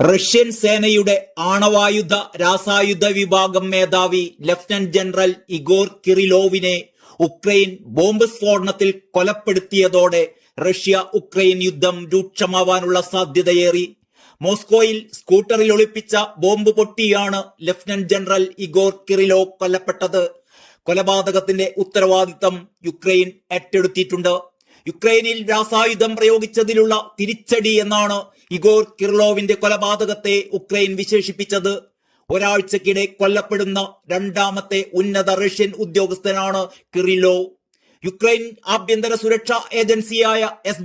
Russian സേനയുടെ ആണവായുധ രാസായുധ വിഭാഗം മേധാവി ലഫ്റ്റനന്റ് ജനറൽ ഇഗോർ കിറിലോവിനെ ഉക്രൈൻ ബോംബ് സ്ഫോടനത്തിൽ കൊലപ്പെടുത്തിയതോടെ റഷ്യ ഉക്രൈൻ യുദ്ധം രൂക്ഷമാവാനുള്ള സാധ്യതയേറി. മോസ്കോയിൽ സ്കൂട്ടറിൽ ഒളിപ്പിച്ച ബോംബ് പൊട്ടിയാണ് ലഫ്റ്റനന്റ് ജനറൽ ഇഗോർ കിറിലോ കൊല്ലപ്പെട്ടത്. കൊലപാതകത്തിന്റെ ഉത്തരവാദിത്തം യുക്രൈൻ ഏറ്റെടുത്തിട്ടുണ്ട്. യുക്രൈനിൽ രാസായുധം പ്രയോഗിച്ചതിലുള്ള തിരിച്ചടി എന്നാണ് ഇഗോർ കിർലോവിന്റെ കൊലപാതകത്തെ ഉക്രൈൻ വിശേഷിപ്പിച്ചത്. ഒരാഴ്ചക്കിടെ കൊല്ലപ്പെടുന്ന രണ്ടാമത്തെ ഉന്നത റഷ്യൻ ഉദ്യോഗസ്ഥനാണ് കിറിലോ. യുക്രൈൻ ആഭ്യന്തര സുരക്ഷാ ഏജൻസിയായ എസ്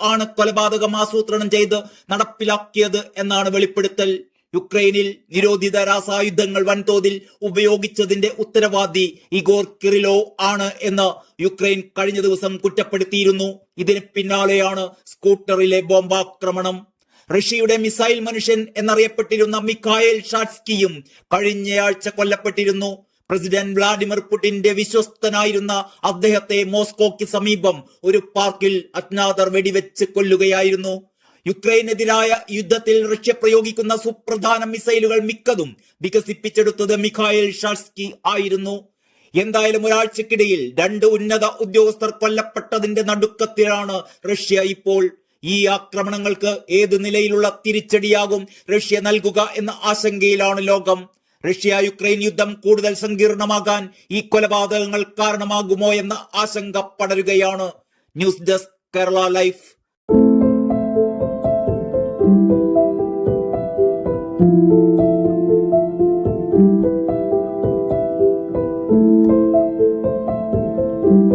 ആണ് കൊലപാതകം ആസൂത്രണം ചെയ്ത് നടപ്പിലാക്കിയത് എന്നാണ് വെളിപ്പെടുത്തൽ. യുക്രൈനിൽ നിരോധിത രാസായുധങ്ങൾ വൻതോതിൽ ഉപയോഗിച്ചതിന്റെ ഉത്തരവാദി ഇഗോർ കിറിലോ ആണ് എന്ന് യുക്രൈൻ കഴിഞ്ഞ ദിവസം കുറ്റപ്പെടുത്തിയിരുന്നു. ഇതിന് പിന്നാലെയാണ് സ്കൂട്ടറിലെ ബോംബാക്രമണം. റഷ്യയുടെ മിസൈൽ മനുഷ്യൻ എന്നറിയപ്പെട്ടിരുന്ന മിഖായേൽ ഷാറ്റ്സ്കിയും കഴിഞ്ഞയാഴ്ച കൊല്ലപ്പെട്ടിരുന്നു. പ്രസിഡന്റ് വ്ളാഡിമിർ പുടിന്റെ വിശ്വസ്തനായിരുന്ന അദ്ദേഹത്തെ മോസ്കോയ്ക്ക് സമീപം ഒരു പാർക്കിൽ അജ്ഞാതർ വെടിവെച്ച് കൊല്ലുകയായിരുന്നു. യുക്രൈനെതിരായ യുദ്ധത്തിൽ റഷ്യ പ്രയോഗിക്കുന്ന സുപ്രധാന മിസൈലുകൾ മിക്കതും വികസിപ്പിച്ചെടുത്തത് മിഖായേൽ ഷാസ്കി ആയിരുന്നു. എന്തായാലും ഒരാഴ്ചക്കിടയിൽ രണ്ട് ഉന്നത ഉദ്യോഗസ്ഥർ കൊല്ലപ്പെട്ടതിന്റെ നടുക്കത്തിലാണ് റഷ്യ ഇപ്പോൾ ഈ ആക്രമണങ്ങൾക്ക് ഏത് നിലയിലുള്ള തിരിച്ചടിയാകും റഷ്യ നൽകുക എന്ന ആശങ്കയിലാണ് ലോകം. റഷ്യ യുക്രൈൻ യുദ്ധം കൂടുതൽ സങ്കീർണമാകാൻ ഈ കൊലപാതകങ്ങൾ കാരണമാകുമോ എന്ന ആശങ്ക പടരുകയാണ്. News desk Kerala life. Thank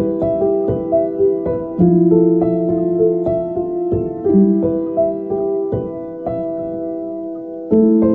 you.